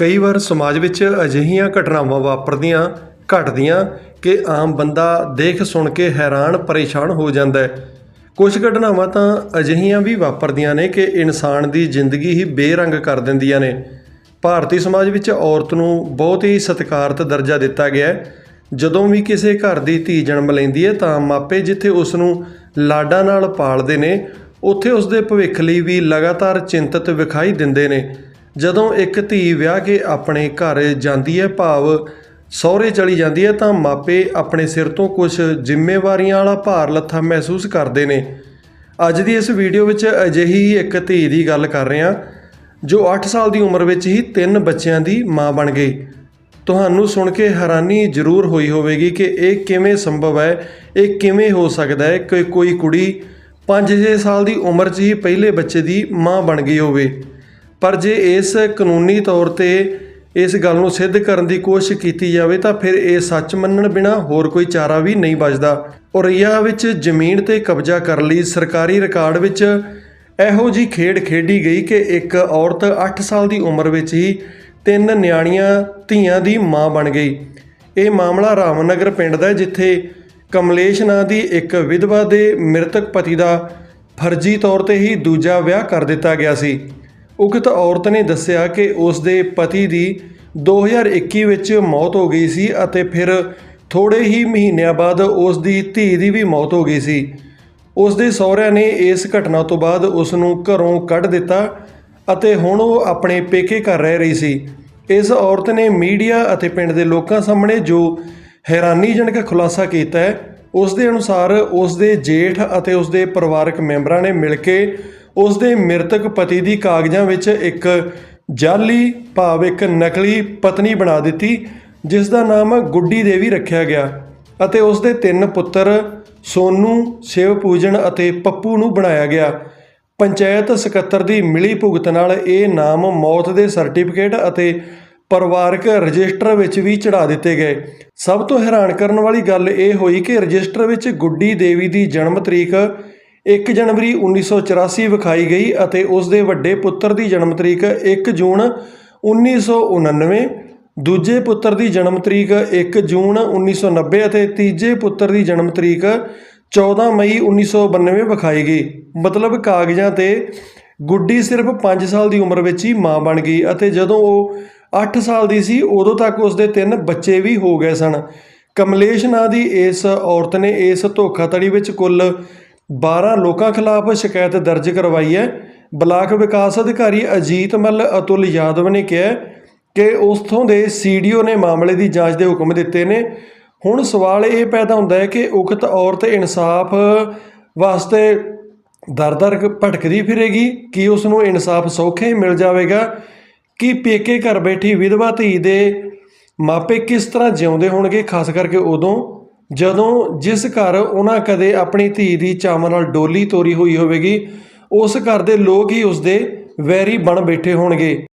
ਕਈ ਵਾਰ ਸਮਾਜ ਵਿੱਚ ਅਜਿਹੀਆਂ ਘਟਨਾਵਾਂ ਵਾਪਰਦੀਆਂ, ਘਟਦੀਆਂ ਕਿ ਆਮ ਬੰਦਾ ਦੇਖ ਸੁਣ ਕੇ ਹੈਰਾਨ, ਪਰੇਸ਼ਾਨ ਹੋ ਜਾਂਦਾ ਹੈ। ਕੁਝ ਘਟਨਾਵਾਂ ਤਾਂ ਅਜਿਹੀਆਂ ਵੀ ਵਾਪਰਦੀਆਂ ਨੇ ਕਿ ਇਨਸਾਨ ਦੀ ਜ਼ਿੰਦਗੀ ਹੀ ਬੇਰੰਗ ਕਰ ਦਿੰਦੀਆਂ ਨੇ। ਭਾਰਤੀ ਸਮਾਜ ਵਿੱਚ ਔਰਤ ਨੂੰ ਬਹੁਤ ਹੀ ਸਤਿਕਾਰਤ ਦਰਜਾ ਦਿੱਤਾ ਗਿਆ ਹੈ। ਜਦੋਂ ਵੀ ਕਿਸੇ ਘਰ ਦੀ ਧੀ ਜਨਮ ਲੈਂਦੀ ਹੈ ਤਾਂ ਮਾਪੇ ਜਿੱਥੇ ਉਸ ਨੂੰ ਲਾਡਾਂ ਨਾਲ ਪਾਲਦੇ ਨੇ, ਉੱਥੇ ਉਸ ਦੇ ਭਵਿੱਖ ਲਈ ਵੀ ਲਗਾਤਾਰ ਚਿੰਤਤ ਵਿਖਾਈ ਦਿੰਦੇ ਨੇ। ਜਦੋਂ ਇੱਕ ਧੀ ਵਿਆਹ ਕੇ ਆਪਣੇ ਘਰ ਜਾਂਦੀ ਹੈ, ਭਾਵ ਸਹੁਰੇ ਚਲੀ ਜਾਂਦੀ ਹੈ, ਤਾਂ ਮਾਪੇ ਆਪਣੇ ਸਿਰ ਤੋਂ ਕੁਝ ਜ਼ਿੰਮੇਵਾਰੀਆਂ ਵਾਲਾ ਭਾਰ ਲੱਥਾ ਮਹਿਸੂਸ ਕਰਦੇ ਨੇ। ਅੱਜ ਦੀ ਇਸ ਵੀਡੀਓ ਵਿੱਚ ਅਜਿਹੀ ਹੀ ਇੱਕ ਧੀ ਦੀ ਗੱਲ ਕਰ ਰਹੇ ਹਾਂ, ਜੋ 8 ਸਾਲ ਦੀ ਉਮਰ ਵਿੱਚ ਹੀ ਤਿੰਨ ਬੱਚਿਆਂ ਦੀ ਮਾਂ ਬਣ ਗਈ। ਤੁਹਾਨੂੰ ਸੁਣ ਕੇ ਹੈਰਾਨੀ ਜ਼ਰੂਰ ਹੋਈ ਹੋਵੇਗੀ ਕਿ ਇਹ ਕਿਵੇਂ ਸੰਭਵ ਹੈ, ਇਹ ਕਿਵੇਂ ਹੋ ਸਕਦਾ ਹੈ ਕਿ ਕੋਈ ਕੁੜੀ 5-6 ਸਾਲ ਦੀ ਉਮਰ 'ਚ ਹੀ ਪਹਿਲੇ ਬੱਚੇ ਦੀ ਮਾਂ ਬਣ ਗਈ ਹੋਵੇ। ਪਰ ਜੇ ਇਸ ਕਾਨੂੰਨੀ ਤੌਰ ਤੇ ਇਸ ਗੱਲ ਨੂੰ ਸਿੱਧ ਕਰਨ ਦੀ ਕੋਸ਼ਿਸ਼ ਕੀਤੀ ਜਾਵੇ ਤਾਂ ਫਿਰ ਇਹ ਸੱਚ ਮੰਨਣ ਬਿਨਾ ਹੋਰ ਕੋਈ ਚਾਰਾ ਵੀ ਨਹੀਂ ਬਚਦਾ। ਔਰਈਆ ਵਿੱਚ ਜ਼ਮੀਨ ਤੇ ਕਬਜ਼ਾ ਕਰਨ ਲਈ ਸਰਕਾਰੀ ਰਿਕਾਰਡ ਵਿੱਚ ਇਹੋ ਜੀ ਖੇਡ ਖੇਡੀ ਗਈ ਕਿ ਇੱਕ ਔਰਤ 8 ਸਾਲ ਦੀ ਉਮਰ ਵਿੱਚ ਹੀ ਤਿੰਨ ਨਿਆਣੀਆਂ ਧੀਆਂ ਦੀ ਮਾਂ ਬਣ ਗਈ। ਇਹ ਮਾਮਲਾ ਰਾਮਨਗਰ ਪਿੰਡ ਦਾ ਜਿੱਥੇ ਕਮਲੇਸ਼ ਨਾਂ ਦੀ ਇੱਕ ਵਿਧਵਾ ਦੇ ਮ੍ਰਿਤਕ ਪਤੀ ਦਾ ਫਰਜ਼ੀ ਤੌਰ ਤੇ ਹੀ ਦੂਜਾ ਵਿਆਹ ਕਰ ਦਿੱਤਾ ਗਿਆ ਸੀ। ਉਕਤ ਔਰਤ ਨੇ ਦੱਸਿਆ ਕਿ ਉਸ ਦੇ ਪਤੀ ਦੀ 2021 ਵਿੱਚ ਮੌਤ ਹੋ ਗਈ ਸੀ ਅਤੇ ਫਿਰ ਥੋੜੇ ਹੀ ਮਹੀਨਿਆਂ ਬਾਅਦ ਉਸ ਦੀ ਧੀ ਦੀ ਵੀ ਮੌਤ ਹੋ ਗਈ ਸੀ। ਉਸ ਦੇ ਸਹੁਰਿਆਂ ਨੇ ਇਸ ਘਟਨਾ ਤੋਂ ਬਾਅਦ ਉਸ ਨੂੰ ਘਰੋਂ ਕੱਢ ਦਿੱਤਾ ਅਤੇ ਹੁਣ ਉਹ ਆਪਣੇ ਪੇਕੇ ਘਰ ਰਹਿ ਰਹੀ ਸੀ। ਇਸ ਔਰਤ ਨੇ ਮੀਡੀਆ ਅਤੇ ਪਿੰਡ ਦੇ ਲੋਕਾਂ ਸਾਹਮਣੇ ਜੋ ਹੈਰਾਨੀਜਨਕ ਖੁਲਾਸਾ ਕੀਤਾ ਹੈ ਉਸ ਦੇ ਅਨੁਸਾਰ ਉਸ ਦੇ ਜੇਠ ਅਤੇ ਉਸ ਦੇ ਪਰਿਵਾਰਕ ਮੈਂਬਰਾਂ ਨੇ ਮਿਲ ਕੇ ਉਸ ਦੇ ਮ੍ਰਿਤਕ ਪਤੀ ਦੀ ਕਾਗਜ਼ਾਂ ਵਿੱਚ ਇੱਕ ਜਾਲੀ, ਭਾਵ ਇੱਕ ਨਕਲੀ ਪਤਨੀ ਬਣਾ ਦਿੱਤੀ, ਜਿਸ ਦਾ ਨਾਮ ਗੁੱਡੀ ਦੇਵੀ ਰੱਖਿਆ ਗਿਆ ਅਤੇ ਉਸ ਦੇ ਤਿੰਨ ਪੁੱਤਰ, ਸੋਨੂ, ਸ਼ਿਵ ਪੂਜਨ ਅਤੇ ਪੱਪੂ ਨੂੰ ਬਣਾਇਆ ਗਿਆ। ਪੰਚਾਇਤ ਸਕੱਤਰ ਦੀ ਮਿਲੀ ਭੁਗਤ ਨਾਲ ਇਹ ਨਾਮ ਮੌਤ ਦੇ ਸਰਟੀਫਿਕੇਟ ਅਤੇ ਪਰਿਵਾਰਕ ਰਜਿਸਟਰ ਵਿੱਚ ਵੀ ਚੜਾ ਦਿੱਤੇ ਗਏ। ਸਭ ਤੋਂ ਹੈਰਾਨ ਕਰਨ ਵਾਲੀ ਗੱਲ ਇਹ ਹੋਈ ਕਿ ਰਜਿਸਟਰ ਵਿੱਚ ਗੁੱਡੀ ਦੇਵੀ ਦੀ ਜਨਮ ਤਰੀਕ 1 ਜਨਵਰੀ 1984 ਵਿਖਾਈ ਗਈ ਅਤੇ ਉਸ ਦੇ ਵੱਡੇ ਪੁੱਤਰ ਦੀ ਜਨਮ ਤਰੀਕ 1 ਜੂਨ 1999 ਦੂਜੇ ਪੁੱਤਰ ਦੀ ਜਨਮ ਤਰੀਕ 1 ਜੂਨ 1990 ਅਤੇ ਤੀਜੇ ਪੁੱਤਰ ਦੀ ਜਨਮ ਤਰੀਕ 14 ਮਈ 1992 ਵਿਖਾਈ ਗਈ। ਮਤਲਬ ਕਾਗਜ਼ਾਂ ਤੇ ਗੁੱਡੀ ਸਿਰਫ 5 ਸਾਲ ਦੀ ਉਮਰ ਵਿੱਚ ਹੀ ਮਾਂ ਬਣ ਗਈ ਅਤੇ ਜਦੋਂ ਉਹ 8 ਸਾਲ ਦੀ ਸੀ, ਉਦੋਂ ਤੱਕ ਉਸ ਦੇ ਤਿੰਨ ਬੱਚੇ ਵੀ ਹੋ ਗਏ ਸਨ। ਕਮਲੇਸ਼ ਨਾਂ ਦੀ ਇਸ ਔਰਤ ਨੇ ਇਸ ਧੋਖਾਧੜੀ ਵਿੱਚ ਕੁੱਲ 12 ਲੋਕਾਂ ਖਿਲਾਫ ਸ਼ਿਕਾਇਤ ਦਰਜ ਕਰਵਾਈ ਹੈ। ਬਲਾਕ ਵਿਕਾਸ ਅਧਿਕਾਰੀ ਅਜੀਤ ਮੱਲ ਅਤੁਲ ਯਾਦਵ ਨੇ ਕਿਹਾ ਕਿ ਉਸਥੋਂ ਦੇ ਸੀਡੀਓ ਨੇ ਮਾਮਲੇ ਦੀ ਜਾਂਚ ਦੇ ਹੁਕਮ ਦਿੱਤੇ ਨੇ। ਹੁਣ ਸਵਾਲ ਇਹ ਪੈਦਾ ਹੁੰਦਾ ਹੈ ਕਿ ਉਕਤ ਔਰਤ ਇਨਸਾਫ ਵਾਸਤੇ ਦਰ-ਦਰ ਭਟਕਦੀ ਫਿਰੇਗੀ, ਕਿ ਉਸ ਨੂੰ ਇਨਸਾਫ ਸੌਖੇ ਹੀ ਮਿਲ ਜਾਵੇਗਾ, ਕਿ ਪੇਕੇ ਘਰ ਬੈਠੀ ਵਿਧਵਾ ਧੀ ਦੇ ਮਾਪੇ ਕਿਸ ਤਰ੍ਹਾਂ ਜਿਉਂਦੇ ਹੋਣਗੇ, ਖਾਸ ਕਰਕੇ ਉਦੋਂ ਜਦੋਂ ਜਿਸ ਘਰ ਉਹਨਾਂ ਕਦੇ ਆਪਣੀ ਧੀ ਦੀ ਚਾਵਾਂ ਨਾਲ ਡੋਲੀ ਤੋਰੀ ਹੋਈ ਹੋਵੇਗੀ, ਉਸ ਘਰ ਦੇ ਲੋਕ ਹੀ ਉਸਦੇ ਵੈਰੀ ਬਣ ਬੈਠੇ ਹੋਣਗੇ।